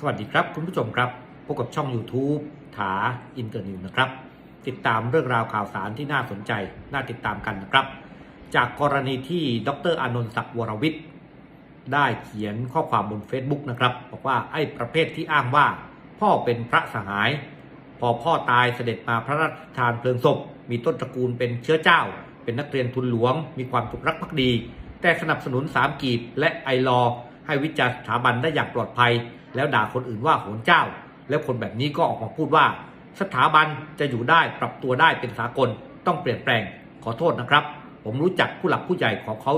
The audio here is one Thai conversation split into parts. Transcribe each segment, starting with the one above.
สวัสดีครับคุณผู้ชมครับพบกับช่อง YouTube ถาอินเตอร์นิวนะครับ ติดตามเรื่องราวข่าวสารที่น่าสนใจ น่าติดตามกันนะครับ จากกรณีที่ดรอนนท์ศักดิ์วรวิทย์ได้เขียนข้อความบน Facebook นะครับ บอกว่าไอ้ประเภทที่อ้างว่า พ่อเป็นพระสหาย พอพ่อตายเสด็จมาพระราชทานเพลิงศพ มีต้นตระกูลเป็นเชื้อเจ้า เป็นนักเรียนทุนหลวง มีความถูกรักภักดี แต่สนับสนุนสามกีบและไอรอให้วิจารณ์สถาบันได้อย่างปลอดภัย แล้วด่าคนอื่นว่าโหนเจ้า แล้วคนแบบนี้ก็ออกมาพูดว่า สถาบันจะอยู่ได้ปรับตัวได้เป็นสากลต้องเปลี่ยนแปลงขอโทษนะครับ ผมรู้จักผู้หลักผู้ใหญ่ของเขา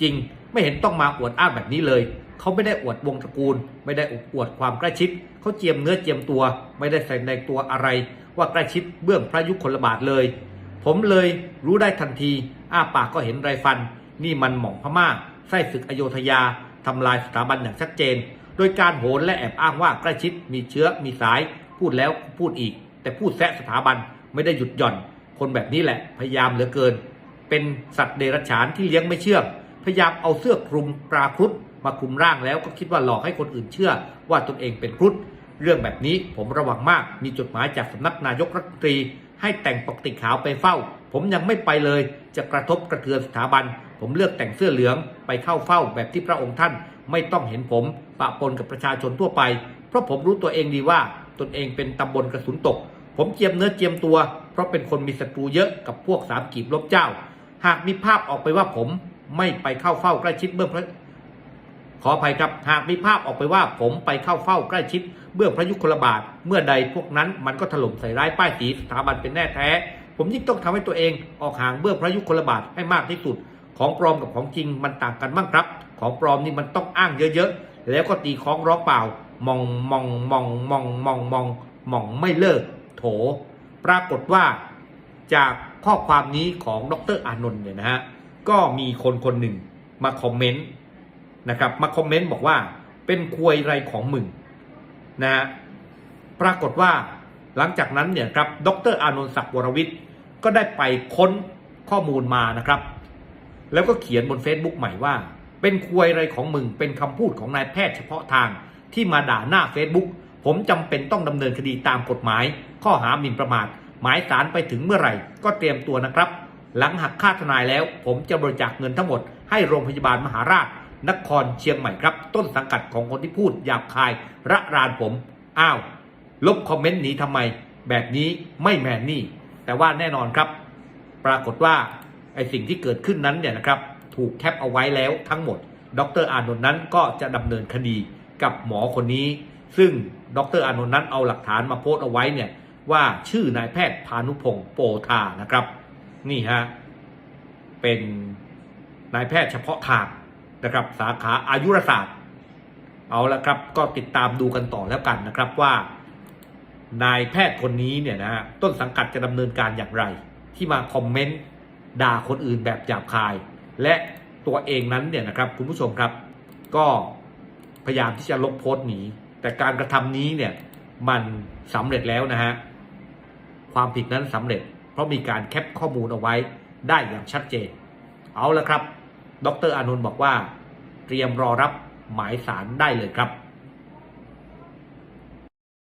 จริงไม่เห็นต้องมาอวดอ้างแบบนี้เลย เขาไม่ได้อวดวงตระกูล ไม่ได้อวดความใกล้ชิด เขาเจียมเนื้อเจียมตัว ไม่ได้ใส่ในตัวอะไร ว่าใกล้ชิดเบื้องพระยุคลบาทเลย ผมเลยรู้ได้ทันที อ้าปากก็เห็นไรฟัน นี่มันหม่องพม่าไส้ศึกอโยธยาทำลายสถาบันอย่างชัดเจน โดยการโหนและแอบอ้างว่าใกล้ชิดมีเชื้อมีสาย พูดแล้วพูดอีก แต่พูดแซะสถาบันไม่ได้หยุดหย่อน คนแบบนี้แหละพยายามเหลือเกิน เป็นสัตว์เดรัจฉานที่เลี้ยงไม่เชื่องพยายามเอาเสื้อคลุมปลาครุฑมาคลุมร่างแล้วก็คิดว่าหลอกให้คนอื่นเชื่อ ว่าตนเองเป็นครุฑเรื่องแบบนี้ผมระวังมาก มีจดหมายจากสำนักนายกรัฐมนตรี ให้แต่งปกติขาวไปเฝ้า ผมยังไม่ไปเลย จะกระทบกระเทือนสถาบัน ผมเลือกแต่งเสื้อเหลืองไปเข้าเฝ้าแบบที่พระองค์ท่าน ไม่ต้องเห็นผมปะปนกับประชาชนทั่วไป เพราะผมรู้ตัวเองดีว่าตนเองเป็นตำบลกระสุนตก ผมเจียมเนื้อเจียมตัว เพราะเป็นคนมีศัตรูเยอะกับพวกสามกีบลบเจ้า หากมีภาพออกไปว่าผมไม่ไปเข้าเฝ้าใกล้ชิดเบื้องพระขออภัยครับหากมีภาพออกไปว่าผมไปเข้าเฝ้าใกล้ชิด เบื้องพระยุคลบาทเมื่อใดพวกนั้นมันก็ถล่มใส่ร้ายป้ายสีสถาบันเป็นแน่แท้ ผมยิ่งต้องทำให้ตัวเองออกห่างเบื้องพระยุคลบาทให้มากที่สุด ของปลอมกับของจริงมันต่างกันบ้างครับ ของปลอมนี่มันต้องอ้างเยอะๆ แล้วก็ตีคล้องร้องเปล่ามองมองมองมองมองมองมองไม่เลิก โถ ปรากฏว่าจากข้อความนี้ของดรอานนท์เนี่ยนะฮะก็มีคนคนหนึ่งมาคอมเมนต์นะครับมาคอมเมนต์บอกว่าเป็นควยไรของมึงนะฮะปรากฏว่าหลังจากนั้นเนี่ยครับดรอานนท์ศักดิ์วรวิทย์ก็ได้ไปค้นข้อมูลมานะครับ แล้วก็เขียนบน Facebook ใหม่ว่า เป็นควยอะไรของมึง เป็นคำพูดของนายแพทย์เฉพาะทางที่มาด่าหน้า Facebook ผมจำเป็นต้องดำเนินคดีตามกฎหมาย ข้อหาหมิ่นประมาท หมายสารไปถึงเมื่อไหร่ ก็เตรียมตัวนะครับ หลังหักค่าทนายแล้ว ผมจะบริจาคเงินทั้งหมด ให้โรงพยาบาลมหาราช นครเชียงใหม่ครับ ต้นสังกัดของคนที่พูดหยาบคาย ระรานผม อ้าว ลบคอมเมนต์หนีทำไม แบบนี้ไม่แมนนี่ แต่ว่าแน่นอนครับ ปรากฏว่า ไอสิ่งที่เกิดขึ้นนั้นเนี่ยนะครับถูกแคปเอาไว้แล้วทั้งหมด ดรอานนท์นั้นก็จะดำเนินคดีกับหมอคนนี้ ซึ่งดรอานนท์นั้นเอาหลักฐานมาโพสต์เอาไว้เนี่ยว่าชื่อนายแพทย์พานุพงศ์โปธานะครับ นี่ฮะเป็นนายแพทย์เฉพาะทางนะครับสาขาอายุรศาสตร์ เอาละครับก็ติดตามดูกันต่อแล้วกันนะครับว่า นายแพทย์คนนี้เนี่ยนะฮะต้นสังกัดจะดำเนินการอย่างไร ที่มาคอมเมนต์ ด่าคนอื่นแบบหยาบคาย และตัวเองนั้นเนี่ยนะครับคุณผู้ชมครับ ก็พยายามที่จะลบโพสต์หนีแต่การกระทำนี้เนี่ยมันสำเร็จแล้วนะฮะความผิดนั้นสำเร็จ เพราะมีการแคปข้อมูลเอาไว้ได้อย่างชัดเจน เอาละครับ ดรอานนท์บอกว่า เตรียมรอรับหมายสารได้เลยครับ